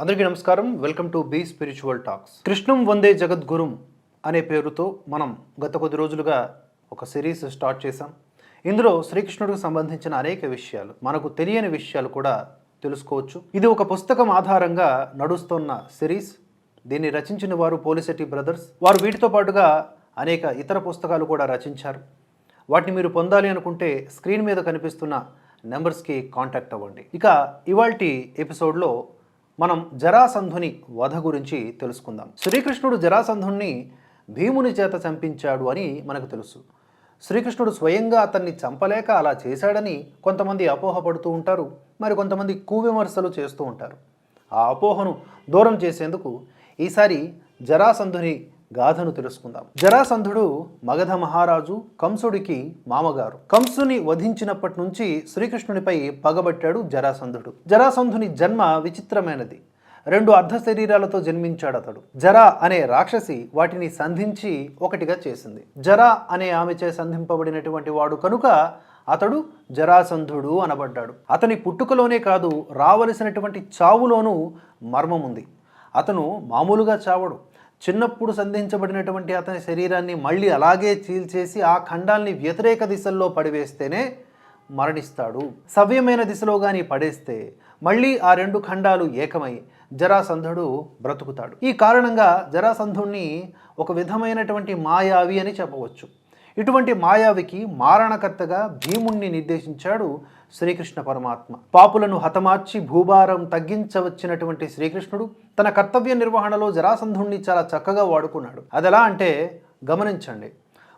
అందరికీ నమస్కారం. Welcome to B spiritual talks. కృష్ణం వందే జగద్గురుం అనే పేరుతో మనం గత కొద్ది రోజులుగా ఒక సిరీస్ స్టార్ట్ చేశాం. ఇందులో శ్రీకృష్ణుడికి సంబంధించిన అనేక విషయాలు మనకు తెలియని విషయాలు కూడా తెలుసుకోవచ్చు. ఇది ఒక పుస్తకం ఆధారంగా నడుస్తున్న సిరీస్. దీన్ని రచించిన వారు పోలిసెట్టి బ్రదర్స్. వారు వీటితో పాటుగా అనేక ఇతర పుస్తకాలు కూడా రచించారు. వాటిని మీరు పొందాలి అనుకుంటే స్క్రీన్ మీద కనిపిస్తున్న నెంబర్స్కి కాంటాక్ట్ అవ్వండి. ఇక ఇవాల్టి ఎపిసోడ్లో మనం జరాసంధుని వధ గురించి తెలుసుకుందాం. శ్రీకృష్ణుడు జరాసంధుణ్ణి భీముని చేత చంపించాడు అని మనకు తెలుసు. శ్రీకృష్ణుడు స్వయంగా అతన్ని చంపలేక అలా చేశాడని కొంతమంది అపోహపడుతూ ఉంటారు. మరి కొంతమంది కూవిమర్శలు చేస్తూ ఉంటారు. ఆ అపోహను దూరం చేసేందుకు ఈసారి జరాసంధుని గాథను తెలుసుకుందాం. జరాసంధుడు మగధ మహారాజు కంసుడికి మామగారు. కంసుని వధించినప్పటి నుంచి శ్రీకృష్ణునిపై పగబట్టాడు జరాసంధుడు. జరాసంధుని జన్మ విచిత్రమైనది. రెండు అర్ధ శరీరాలతో జన్మించాడు అతడు జరా అనే రాక్షసి వాటిని సంధించి ఒకటిగా చేసింది. జరా అనే ఆమెచే సంధింపబడినటువంటి వాడు కనుక అతడు జరాసంధుడు అనబడ్డాడు. అతని పుట్టుకలోనే కాదు రావలసినటువంటి చావులోనూ మర్మముంది. అతను మామూలుగా చావడు. చిన్నప్పుడు సంధించబడినటువంటి అతని శరీరాన్ని మళ్ళీ అలాగే చీల్చేసి ఆ ఖండాల్ని వ్యతిరేక దిశల్లో పడివేస్తేనే మరణిస్తాడు. సవ్యమైన దిశలో కానీ పడేస్తే మళ్ళీ ఆ రెండు ఖండాలు ఏకమై జరాసంధుడు బ్రతుకుతాడు. ఈ కారణంగా జరాసంధుణ్ణి ఒక విధమైనటువంటి మాయావి అని చెప్పవచ్చు. ఇటువంటి మాయావికి మారణకర్తగా భీముణ్ణి నిర్దేశించాడు శ్రీకృష్ణ పరమాత్మ. పాపులను హతమార్చి భూభారం తగ్గించవచ్చినటువంటి శ్రీకృష్ణుడు తన కర్తవ్య నిర్వహణలో జరాసంధుణ్ణి చాలా చక్కగా వాడుకున్నాడు. అదెలా అంటే గమనించండి.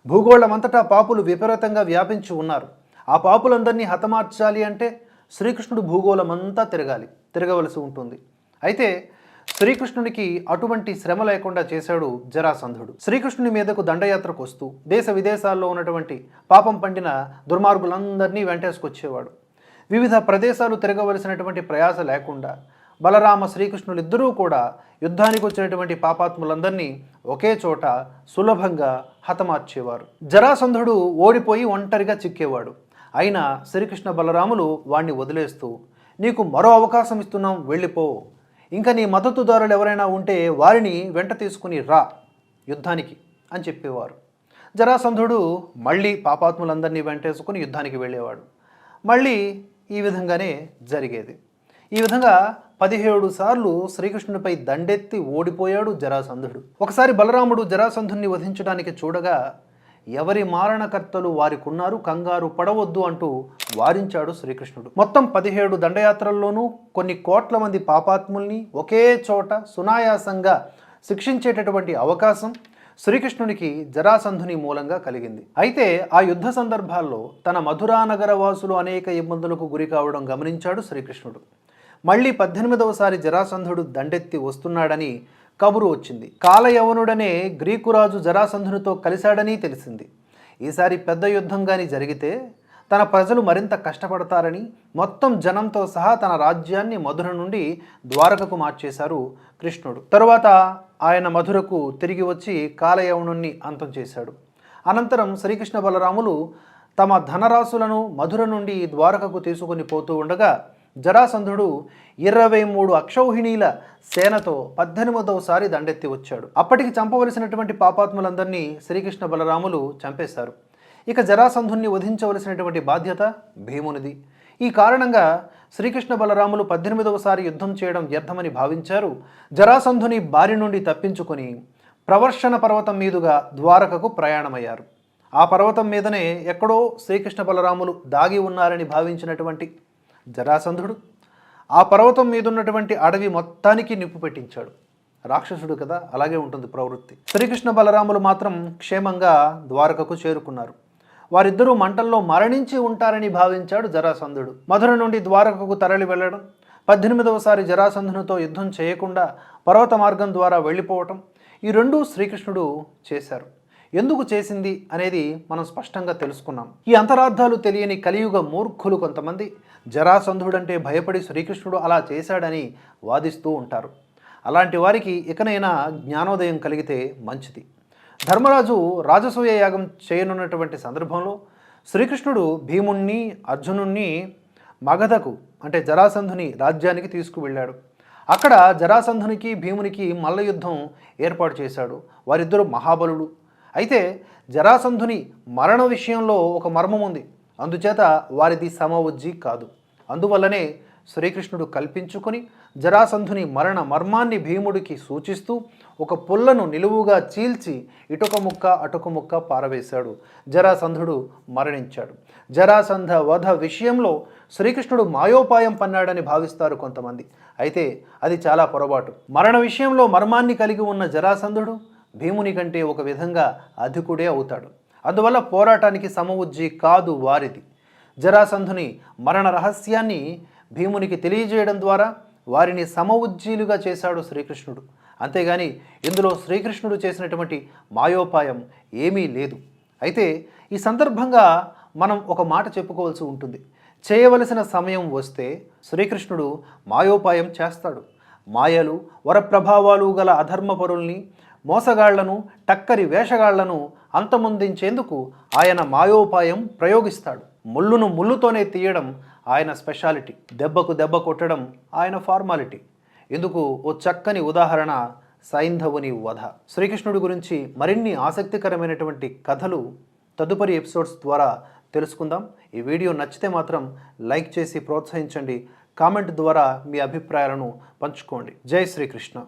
భూగోళమంతటా పాపులు విపరీతంగా వ్యాపించి ఉన్నారు. ఆ పాపులందరినీ హతమార్చాలి అంటే శ్రీకృష్ణుడు భూగోళమంతా తిరగాలి తిరగవలసి ఉంటుంది. అయితే శ్రీకృష్ణునికి అటువంటి శ్రమ లేకుండా చేశాడు జరాసంధుడు. శ్రీకృష్ణుని మీదకు దండయాత్రకు వస్తూ దేశ విదేశాల్లో ఉన్నటువంటి పాపం పండిన దుర్మార్గులందరినీ వెంటేసుకొచ్చేవాడు. వివిధ ప్రదేశాలు తిరగవలసినటువంటి ప్రయాస లేకుండా బలరామ శ్రీకృష్ణులిద్దరూ కూడా యుద్ధానికి వచ్చినటువంటి పాపాత్ములందరినీ ఒకే చోట సులభంగా హతమార్చేవారు. జరాసంధుడు ఓడిపోయి ఒంటరిగా చిక్కేవాడు. అయినా శ్రీకృష్ణ బలరాములు వాణ్ణి వదిలేస్తూ నీకు మరో అవకాశం ఇస్తున్నాం వెళ్ళిపో. ఇంకా నీ మద్దతుదారులు ఎవరైనా ఉంటే వారిని వెంట తీసుకుని రా యుద్ధానికి అని చెప్పేవారు. జరాసంధుడు మళ్ళీ పాపాత్ములందరినీ వెంటేసుకుని యుద్ధానికి వెళ్ళేవాడు. మళ్ళీ ఈ విధంగానే జరిగేది. ఈ విధంగా పదిహేడు సార్లు శ్రీకృష్ణునిపై దండెత్తి ఓడిపోయాడు జరాసంధుడు. ఒకసారి బలరాముడు జరాసంధుణ్ణి వధించడానికి చూడగా ఎవరి మారణకర్తలు వారికున్నారు కంగారు పడవద్దు అంటూ వారించాడు శ్రీకృష్ణుడు. మొత్తం పదిహేడు దండయాత్రల్లోనూ కొన్ని కోట్ల మంది పాపాత్ముల్ని ఒకే చోట సునాయాసంగా శిక్షించేటటువంటి అవకాశం శ్రీకృష్ణునికి జరాసంధుని మూలంగా కలిగింది. అయితే ఆ యుద్ధ సందర్భాల్లో తన మధురానగర వాసులు అనేక ఇబ్బందులకు గురి కావడం గమనించాడు శ్రీకృష్ణుడు. మళ్ళీ పద్దెనిమిదవసారి జరాసంధుడు దండెత్తి వస్తున్నాడని కబురు వచ్చింది. కాలయవనుడనే గ్రీకురాజు జరాసంధునితో కలిశాడని తెలిసింది. ఈసారి పెద్ద యుద్ధం కానీ జరిగితే తన ప్రజలు మరింత కష్టపడతారని మొత్తం జనంతో సహా తన రాజ్యాన్ని మధుర నుండి ద్వారకకు మార్చేశారు కృష్ణుడు. తరువాత ఆయన మధురకు తిరిగి వచ్చి కాలయవనుణ్ణి అంతం చేశాడు. అనంతరం శ్రీకృష్ణ బలరాములు తమ ధనరాశులను మధుర నుండి ద్వారకకు తీసుకొని పోతూ ఉండగా జరాసంధుడు ఇరవై మూడు అక్షౌహిణీల సేనతో పద్దెనిమిదవసారి దండెత్తి వచ్చాడు. అప్పటికి చంపవలసినటువంటి పాపాత్ములందరినీ శ్రీకృష్ణ బలరాములు చంపేశారు. ఇక జరాసంధుణ్ణి వధించవలసినటువంటి బాధ్యత భీమునిది. ఈ కారణంగా శ్రీకృష్ణ బలరాములు పద్దెనిమిదవసారి యుద్ధం చేయడం వ్యర్థమని భావించారు. జరాసంధుని బారి నుండి తప్పించుకొని ప్రవర్షణ పర్వతం మీదుగా ద్వారకకు ప్రయాణమయ్యారు. ఆ పర్వతం మీదనే ఎక్కడో శ్రీకృష్ణ బలరాములు దాగి ఉన్నారని భావించినటువంటి జరాసంధుడు. ఆ పర్వతం మీదున్నటువంటి అడవి మొత్తానికి నిప్పు పెట్టించాడు. రాక్షసుడు కదా అలాగే ఉంటుంది ప్రవృత్తి. శ్రీకృష్ణ బలరాములు మాత్రం క్షేమంగా ద్వారకకు చేరుకున్నారు. వారిద్దరూ మంటల్లో మరణించి ఉంటారని భావించాడు జరాసంధుడు. మధుర నుండి ద్వారకకు తరలి వెళ్ళడం పద్దెనిమిదవసారి జరాసంధునితో యుద్ధం చేయకుండా పర్వత మార్గం ద్వారా వెళ్ళిపోవటం ఈ రెండూ శ్రీకృష్ణుడు చేశారు. ఎందుకు చేసింది అనేది మనం స్పష్టంగా తెలుసుకున్నాం. ఈ అంతరార్థాలు తెలియని కలియుగ మూర్ఖులు కొంతమంది జరాసంధుడంటే భయపడి శ్రీకృష్ణుడు అలా చేశాడని వాదిస్తూ ఉంటారు. అలాంటి వారికి ఇకనైనా జ్ఞానోదయం కలిగితే మంచిది. ధర్మరాజు రాజసూయ యాగం చేయనున్నటువంటి సందర్భంలో శ్రీకృష్ణుడు భీముణ్ణి అర్జునుణ్ణి మగధకు అంటే జరాసంధుని రాజ్యానికి తీసుకువెళ్ళాడు. అక్కడ జరాసంధునికి భీమునికి మల్ల యుద్ధం ఏర్పాటు చేశాడు. వారిద్దరూ మహాబలుడు అయితే జరాసంధుని మరణ విషయంలో ఒక మర్మం ఉంది. అందుచేత వారిది సమవుజ్జి కాదు. అందువల్లనే శ్రీకృష్ణుడు కల్పించుకొని జరాసంధుని మరణ మర్మాన్ని భీముడికి సూచిస్తూ ఒక పుల్లను నిలువుగా చీల్చి ఇటుక ముక్క అటుక ముక్క పారవేశాడు. జరాసంధుడు మరణించాడు. జరాసంధ వధ విషయంలో శ్రీకృష్ణుడు మాయోపాయం పన్నాడని భావిస్తారు కొంతమంది. అయితే అది చాలా పొరపాటు. మరణ విషయంలో మర్మాన్ని కలిగి ఉన్న జరాసంధుడు భీముని కంటే ఒక విధంగా అధికుడే అవుతాడు. అందువల్ల పోరాటానికి సమవుజ్జి కాదు వారిది. జరాసంధుని మరణ రహస్యాన్ని భీమునికి తెలియజేయడం ద్వారా వారిని సమవుజ్జీలుగా చేశాడు శ్రీకృష్ణుడు. అంతేగాని ఇందులో శ్రీకృష్ణుడు చేసినటువంటి మాయోపాయం ఏమీ లేదు. అయితే ఈ సందర్భంగా మనం ఒక మాట చెప్పుకోవాల్సి ఉంటుంది. చేయవలసిన సమయం వస్తే శ్రీకృష్ణుడు మాయోపాయం చేస్తాడు. మాయలు వరప్రభావాలు గల అధర్మపరుల్ని మోసగాళ్ళను టక్కరి వేషగాళ్ళను అంతమొందించేందుకు ఆయన మాయోపాయం ప్రయోగిస్తాడు. ముళ్ళును ముళ్ళుతోనే తీయడం ఆయన స్పెషాలిటీ. దెబ్బకు దెబ్బ కొట్టడం ఆయన ఫార్మాలిటీ. ఇందుకు ఓ చక్కని ఉదాహరణ సైంధవుని వధ. శ్రీకృష్ణుడి గురించి మరిన్ని ఆసక్తికరమైనటువంటి కథలు తదుపరి ఎపిసోడ్స్ ద్వారా తెలుసుకుందాం. ఈ వీడియో నచ్చితే మాత్రం లైక్ చేసి ప్రోత్సహించండి. కామెంట్ ద్వారా మీ అభిప్రాయాలను పంచుకోండి. జై శ్రీకృష్ణ.